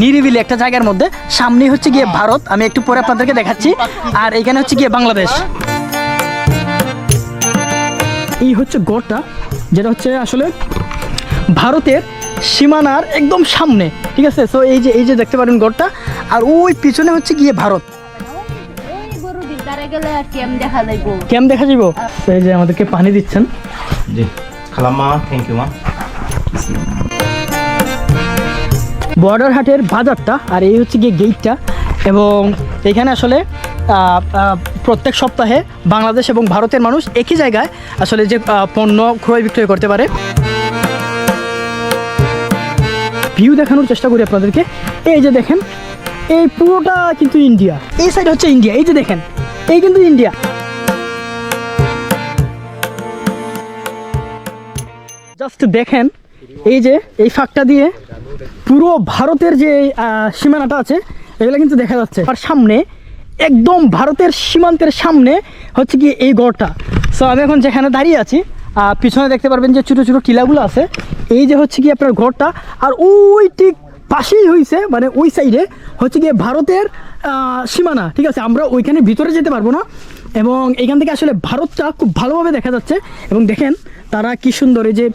নিরিবিলি একটা জায়গার মধ্যে। সামনেই হচ্ছে গিয়ে ভারত। আমি একটু পরে আপনাদেরকে দেখাচ্ছি। আর এখানে হচ্ছে গিয়ে বাংলাদেশ। এই হচ্ছে গড়টা, যেটা হচ্ছে আসলে ভারতের সীমানার একদম সামনে। ঠিক আছে? সো এই যে এই যে দেখতে পারেন গড়টা। আর ওই পিছনে হচ্ছে গিয়ে ভারত। কেম দেখা যাইব? এই যে আমাদেরকে পানি দিচ্ছেন। জি। খালাম্মা থ্যাংক ইউ মা বর্ডার হাটের বাজারটা আর এই হচ্ছে গিয়ে গেটটা এবং এখানে আসলে প্রত্যেক সপ্তাহে বাংলাদেশ এবং ভারতের মানুষ একই জায়গায় আসলে যে পণ্য ক্রয় বিক্রয় করতে পারে। ভিউ দেখানোর চেষ্টা করি আপনাদেরকে। এই যে দেখেন, এই পুরোটা কিন্তু ইন্ডিয়া এই সাইড হচ্ছে ইন্ডিয়া এই যে দেখেন, এই কিন্তু ইন্ডিয়া জাস্ট দেখেন, এই যে, এই ফাঁকটা দিয়ে পুরো ভারতের যে সীমানাটা আছে, এগুলো কিন্তু দেখা যাচ্ছে। আর সামনে, একদম ভারতের সীমান্তের সামনে হচ্ছে কি এই গড়টা। সো আমি এখন যেখানে দাঁড়িয়ে আছি পিছনে দেখতে পারবেন যে ছোটো ছোটো টিলাগুলো আছে। এই যে হচ্ছে কি আপনার ঘরটা, আর ওই ঠিক পাশেই হয়েছে মানে ওই সাইডে হচ্ছে গিয়ে ভারতের সীমানা, ঠিক আছে? আমরা ওইখানে ভিতরে যেতে পারব না। এবং এখান থেকে আসলে ভারতটা খুব ভালোভাবে দেখা যাচ্ছে। এবং দেখেন তারা কি সুন্দর এই যে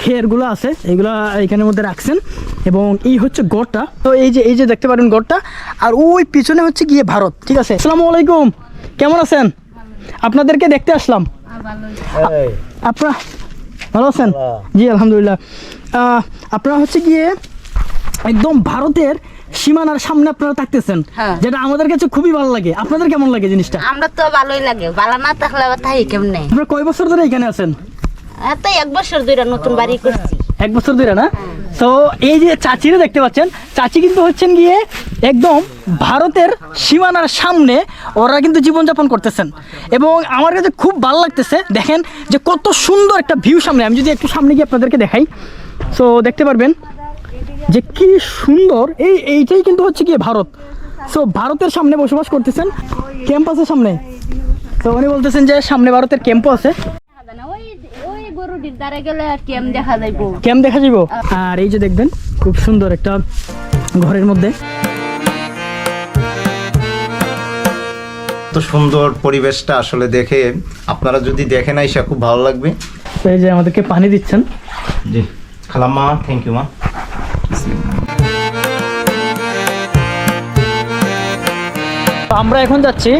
খেরগুলো আছে এগুলো এখানের মধ্যে রাখছেন। এবং এই হচ্ছে গড়টা। তো এই যে এই যে দেখতে পারেন গড়টা। আর ওই পিছনে হচ্ছে গিয়ে ভারত ঠিক আছে? আসসালামু আলাইকুম। কেমন আছেন? আপনাদেরকে দেখতে আসলাম। আপনারা ভালো আছেন? জি আলহামদুলিল্লাহ। আপনারা হচ্ছে গিয়ে একদম ভারতের সীমানার সামনে আপনারা থাকতেছেন হ্যাঁ। যেটা আমাদের কাছে খুবই ভালো লাগে। আপনাদের কেমন লাগে জিনিসটা? আমরা তো ভালোই লাগে। ভালো না থাকলে তাই কেমনে? আপনারা কয় বছর ধরে এখানে আছেন? এত এক বছর দুইটা নতুন বাড়ি করছি। এক বছর ধরে না? তো এই যে চাচিরা দেখতে পাচ্ছেন চাচি কিন্তু হচ্ছেন গিয়ে একদম ভারতের সীমানার সামনে ওরা কিন্তু জীবনযাপন করতেছেন। এবং আমার কাছে খুব ভালো লাগতেছে দেখেন যে কত সুন্দর একটা ভিউ সামনে। আমি যদি একটু সামনে গিয়ে আপনাদেরকে দেখাই। সো দেখতে পারবেন যে কি সুন্দর এই এইটাই কিন্তু হচ্ছে কি ভারত। সো ভারতের সামনে বসবাস করতেছেন ক্যাম্প আছে সামনে। তো উনি বলতেছেন যে সামনে ভারতের ক্যাম্পও আছে দেখা যাইব। ক্যাম্প দেখা যাব আর এই যে দেখবেন খুব সুন্দর একটা ঘরের মধ্যে। সুন্দর পরিবেশটা আসলে দেখে আপনারা যদি দেখেন আইসা খুব ভালো লাগবে। এই যে আমাদেরকে পানি দিচ্ছেন। জি। খালাম্মা থ্যাংক ইউ মা। আমরা এখন যাচ্ছি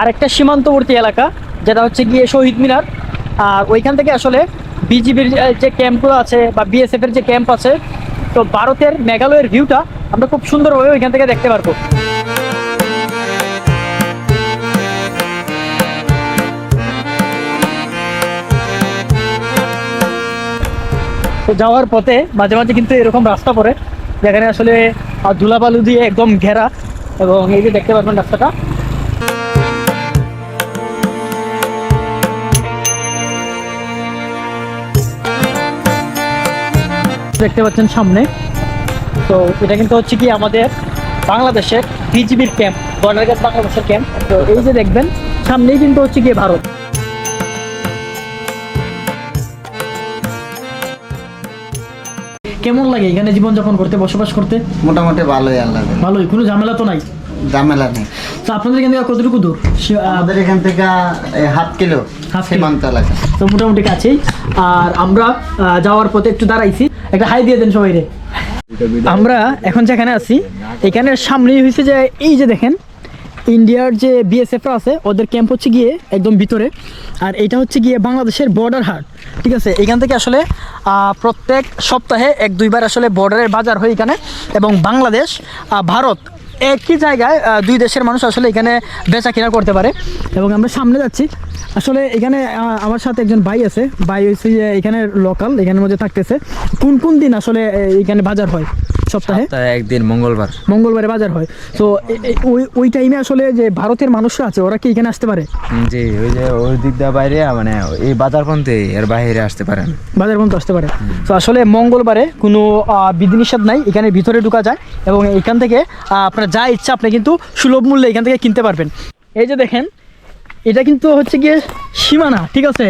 আরেকটা সীমান্তবর্তী এলাকা, যেটা হচ্ছে গিয়ে শহীদ মিনার। আর ওইখান থেকে আসলে বিজিবির যে ক্যাম্পগুলো আছে বা বিএসএফ এর যে ক্যাম্প আছে, তো ভারতের মেঘালয়ের ভিউটা আমরা খুব সুন্দরভাবে ওইখান থেকে দেখতে পারব। তো যাওয়ার পথে মাঝে মাঝে কিন্তু এরকম রাস্তা পড়ে, যেখানে আসলে ধুলাবালু দিয়ে একদম ঘেরা এবং এই যে দেখতে পারবেন রাস্তাটা। দেখতে পাচ্ছেন সামনে। তো এটা কিন্তু হচ্ছে কি আমাদের বাংলাদেশের বিজিবির ক্যাম্প বর্ডার গাছ বাংলাদেশের ক্যাম্প। তো এই যে দেখবেন, সামনেই কিন্তু হচ্ছে গিয়ে ভারত। কেমন লাগে এখানে জীবনযাপন করতে বসবাস করতে? মোটামুটি ভালোই আল্লাহ ভালোই কোনো ঝামেলা তো নাই? ঝামেলা নেই। তো আপনাদের এখান থেকে কতটুকু দূর? আমাদের এখান থেকে হাফ কিলো হাফ। সীমান্ত এলাকা। তো মোটামুটি কাছেই। আর আমরা যাওয়ার পথে একটু দাঁড়াইছি। একটা হাই দিয়ে দেন সবাই রে আমরা এখন যেখানে আছি এখানে সামনেই হয়েছে যে এই যে দেখেন ইন্ডিয়ার যে বিএসএফরা আছে, ওদের ক্যাম্প হচ্ছে গিয়ে একদম ভিতরে। আর এটা হচ্ছে গিয়ে বাংলাদেশের বর্ডার হাট, ঠিক আছে? এখান থেকে আসলে প্রত্যেক সপ্তাহে এক দুইবার আসলে বর্ডারের বাজার হয় এখানে। এবং বাংলাদেশ ভারত একই জায়গায় দুই দেশের মানুষ আসলে এখানে বেচা কেনা করতে পারে। এবং আমরা সামনে যাচ্ছি। আসলে এখানে আমার সাথে একজন ভাই আছে। ভাই হচ্ছে যে এখানে লোকাল এখানের মধ্যে থাকতেছে। কোন কোন দিন আসলে এখানে বাজার হয়? সপ্তাহে? একদিন মঙ্গলবার। মঙ্গলবারে বাজার হয়। তো ওই ওই টাইমে আসলে যে ভারতের মানুষরা আছে ওরা কি এখানে আসতে পারে? জি ওই যে ওই দিক দিয়ে বাইরে মানে এই বাজার পন্থে এর বাইরে আসতে পারেন বাজার পর্যন্ত আসতে পারে। তো আসলে মঙ্গলবারে কোনো বিধিনিষেধ নাই এখানে ভিতরে ঢুকা যায় এবং এখান থেকে আপনার যা ইচ্ছা আপনি কিন্তু সুলভ মূল্যে এখান থেকে কিনতে পারবেন। এই যে দেখেন এটা কিন্তু হচ্ছে গিয়ে সীমানা ঠিক আছে?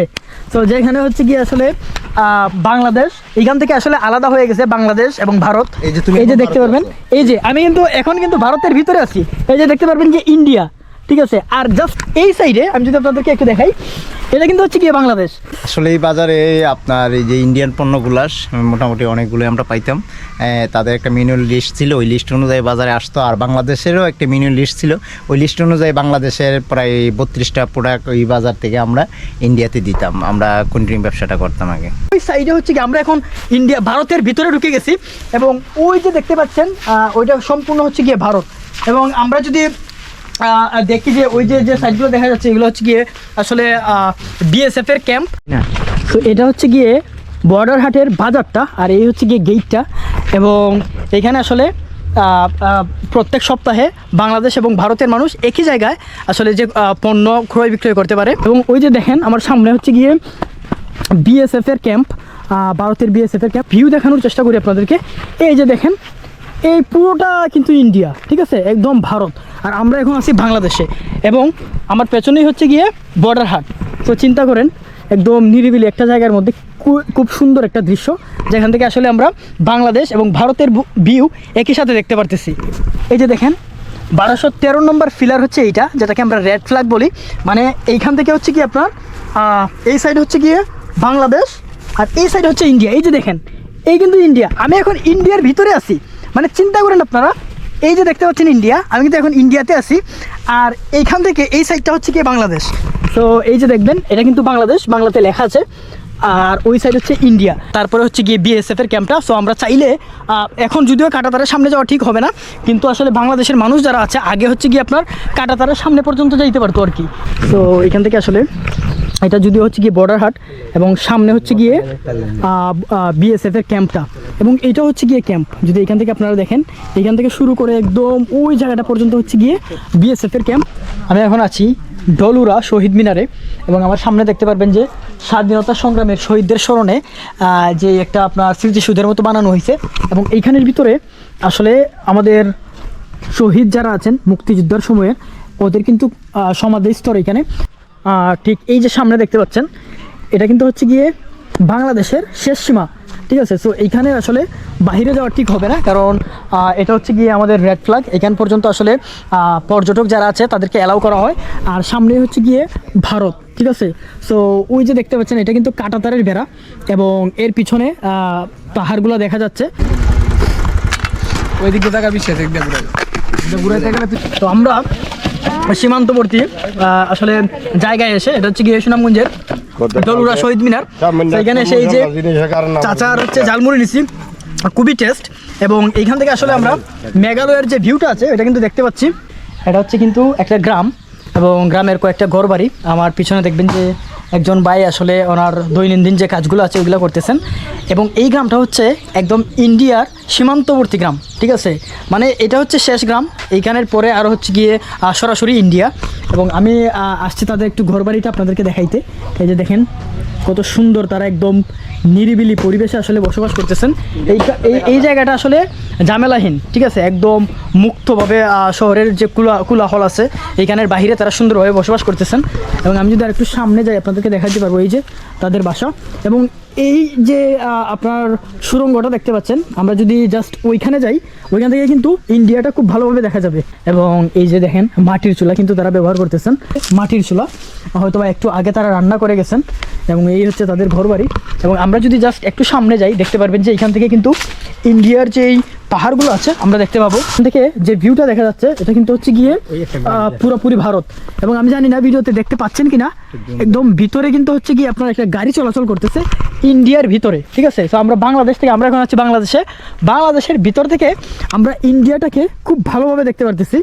তো যেখানে হচ্ছে গিয়ে আসলে বাংলাদেশ। এখান থেকে আসলে আলাদা হয়ে গেছে বাংলাদেশ এবং ভারত। এই যে তুমি এই যে দেখতে পারবেন এই যে আমি কিন্তু এখন কিন্তু ভারতের ভিতরে আছি। এই যে দেখতে পারবেন যে ইন্ডিয়া। ঠিক আছে আর জাস্ট এই সাইডে আমি যদি আপনাদেরকে একটু দেখাই এটা কিন্তু হচ্ছে গিয়ে বাংলাদেশ? আসলে এই বাজারে আপনার এই যে ইন্ডিয়ান পণ্যগুলা মোটামুটি অনেকগুলো আমরা পাইতাম। তাদের একটা মিনিমাম লিস্ট ছিল ওই লিস্ট অনুযায়ী বাজারে আসতো আর বাংলাদেশেরও একটা মিনিমাম লিস্ট ছিল। ওই লিস্ট অনুযায়ী বাংলাদেশের প্রায় বত্রিশটা প্রোডাক্ট ওই বাজার থেকে আমরা ইন্ডিয়াতে দিতাম আমরা কন্টিনিউ ব্যবসাটা করতাম আগে। ওই সাইডে হচ্ছে কি আমরা এখন ইন্ডিয়া ভারতের ভিতরে ঢুকে গেছি এবং ওই যে দেখতে পাচ্ছেন ওইটা সম্পূর্ণ হচ্ছে গিয়ে ভারত। এবং আমরা যদি দেখি যে ওই যে যে সাইডগুলো দেখা যাচ্ছে এগুলো হচ্ছে গিয়ে আসলে বিএসএফ এর ক্যাম্প তো এটা হচ্ছে গিয়ে বর্ডার হাটের বাজারটা আর এই হচ্ছে গিয়ে গেটটা এবং এখানে আসলে প্রত্যেক সপ্তাহে বাংলাদেশ এবং ভারতের মানুষ একই জায়গায় আসলে যে পণ্য ক্রয় বিক্রয় করতে পারে। এবং ওই যে দেখেন আমার সামনে হচ্ছে গিয়ে বিএসএফ এর ক্যাম্প ভারতের বিএসএফ এর ক্যাম্প ভিউ দেখানোর চেষ্টা করি আপনাদেরকে। এই যে দেখেন এই পুরোটা কিন্তু ইন্ডিয়া ঠিক আছে? একদম ভারত। আর আমরা এখন আছি বাংলাদেশে। এবং আমার পেছনেই হচ্ছে গিয়ে বর্ডার হাট তো চিন্তা করেন, একদম নিরিবিলি একটা জায়গার মধ্যে খুব সুন্দর একটা দৃশ্য, যেখান থেকে আসলে আমরা বাংলাদেশ এবং ভারতের ভিউ একই সাথে দেখতে পারতেছি। এই যে দেখেন, বারোশো তেরো নম্বর ফিলার হচ্ছে এইটা, যেটাকে আমরা রেড ফ্ল্যাগ বলি। মানে এইখান থেকে হচ্ছে কি আপনার এই সাইড হচ্ছে গিয়ে বাংলাদেশ আর এই সাইড হচ্ছে ইন্ডিয়া। এই যে দেখেন, এই কিন্তু ইন্ডিয়া। আমি এখন ইন্ডিয়ার ভিতরে আছি। মানে চিন্তা করেন আপনারা এই যে দেখতে পাচ্ছেন ইন্ডিয়া, আমি কিন্তু এখন ইন্ডিয়াতে আছি। আর এইখান থেকে এই সাইডটা হচ্ছে গিয়ে বাংলাদেশ। তো এই যে দেখবেন, এটা কিন্তু বাংলাদেশ, বাংলাতে লেখা আছে। আর ওই সাইড হচ্ছে ইন্ডিয়া। তারপরে হচ্ছে গিয়ে বিএসএফ এর ক্যাম্পটা সো আমরা চাইলে এখন যদিও কাটাতারের সামনে যাওয়া ঠিক হবে না, কিন্তু আসলে বাংলাদেশের মানুষ যারা আছে, আগে হচ্ছে গিয়ে আপনার কাটাতারের সামনে পর্যন্ত যাইতে পারতো আর কি। তো এখান থেকে আসলে এটা যদি হচ্ছে গিয়ে বর্ডার হাট এবং সামনে হচ্ছে গিয়ে বিএসএফ এর ক্যাম্পটা এবং এটা হচ্ছে গিয়ে ক্যাম্প যদি এখান থেকে আপনারা দেখেন, এখান থেকে শুরু করে একদম ওই জায়গাটা পর্যন্ত হচ্ছে গিয়ে বিএসএফ এর ক্যাম্প আমি এখন আছি ডলুরা শহীদ মিনারে এবং আমার সামনে দেখতে পারবেন যে স্বাধীনতা সংগ্রামের শহীদদের স্মরণে যে একটা আপনার স্মৃতিসৌধের মতো বানানো হয়েছে। এবং এইখানের ভিতরে আসলে আমাদের শহীদ যারা আছেন মুক্তিযুদ্ধের সময়ে, ওদের কিন্তু সমাধি স্তর এখানে। ঠিক এই যে সামনে দেখতে পাচ্ছেন এটা কিন্তু হচ্ছে গিয়ে বাংলাদেশের শেষ সীমা ঠিক আছে? সো এইখানে আসলে বাইরে যাওয়া ঠিক হবে না কারণ এটা হচ্ছে গিয়ে আমাদের রেড ফ্ল্যাগ এখান পর্যন্ত আসলে পর্যটক যারা আছে তাদেরকে অ্যালাউ করা হয়। আর সামনে হচ্ছে গিয়ে ভারত ঠিক আছে? সো ওই যে দেখতে পাচ্ছেন এটা কিন্তু কাটাতারের বেড়া এবং এর পিছনে পাহাড়গুলো দেখা যাচ্ছে। ওই দিকে টাকা বিশ্বাস একদম থাকে তো আমরা সীমান্তবর্তী আহ, আসলে জায়গায় এসে এটা হচ্ছে গিয়ে সুনামগঞ্জের দলুরা শহীদ মিনার। এসে এই যে চাচার হচ্ছে ঝালমুড়ি নিছি খুবই টেস্ট এবং এইখান থেকে আসলে আমরা মেঘালয়ের যে ভিউটা আছে এটা কিন্তু দেখতে পাচ্ছি। এটা হচ্ছে কিন্তু একটা গ্রাম এবং গ্রামের কয়েকটা ঘর বাড়ি আমার পিছনে দেখবেন যে একজন ভাই আসলে ওনার দৈনন্দিন যে কাজগুলো আছে ওইগুলো করতেছেন। এবং এই গ্রামটা হচ্ছে একদম ইন্ডিয়ার সীমান্তবর্তী গ্রাম, ঠিক আছে? মানে এটা হচ্ছে শেষ গ্রাম। এইখানের পরে আরও হচ্ছে গিয়ে সরাসরি ইন্ডিয়া। এবং আমি আসছি তাদের একটু ঘরবাড়িটা আপনাদেরকে দেখাইতে। এই যে দেখেন, কত সুন্দর তারা একদম নিরিবিলি পরিবেশে আসলে বসবাস করতেছেন। এই এই জায়গাটা আসলে ঝামেলাহীন, ঠিক আছে? একদম মুক্তভাবে শহরের যে কুলা কুলাহল আছে, এইখানের বাইরে তারা সুন্দরভাবে বসবাস করতেছেন। এবং আমি যদি আর একটু সামনে যাই, আপনাদেরকে দেখাতে পারব। এই যে তাদের বাসা। এবং এই যে আপনার সুরঙ্গটা দেখতে পাচ্ছেন, আমরা যদি জাস্ট ওইখানে যাই, ওইখান থেকে কিন্তু ইন্ডিয়াটা খুব ভালোভাবে দেখা যাবে। এবং এই যে দেখেন, মাটির চুলা কিন্তু তারা ব্যবহার করতেছেন, মাটির চুলা। হয়তো বা একটু আগে তারা রান্না করে গেছেন, এবং এই হচ্ছে তাদের ঘরবাড়ি। এবং আমরা যদি জাস্ট একটু সামনে যাই, দেখতে পারবেন যে এখান থেকে কিন্তু ইন্ডিয়ার যেই পাহাড়গুলো আছে আমরা দেখতে পাবো। দেখে থেকে যে ভিউটা দেখা যাচ্ছে এটা কিন্তু হচ্ছে গিয়ে পুরোপুরি ভারত। এবং আমি জানি না ভিডিওতে দেখতে পাচ্ছেন কিনা একদম। ভিতরে কিন্তু হচ্ছে গিয়ে আপনার একটা গাড়ি চলাচল করতেছে ইন্ডিয়ার ভিতরে ঠিক আছে? তো আমরা বাংলাদেশ থেকে আমরা এখন আছি বাংলাদেশে। বাংলাদেশের ভিতর থেকে আমরা ইন্ডিয়াটাকে খুব ভালোভাবে দেখতে পারতেছি।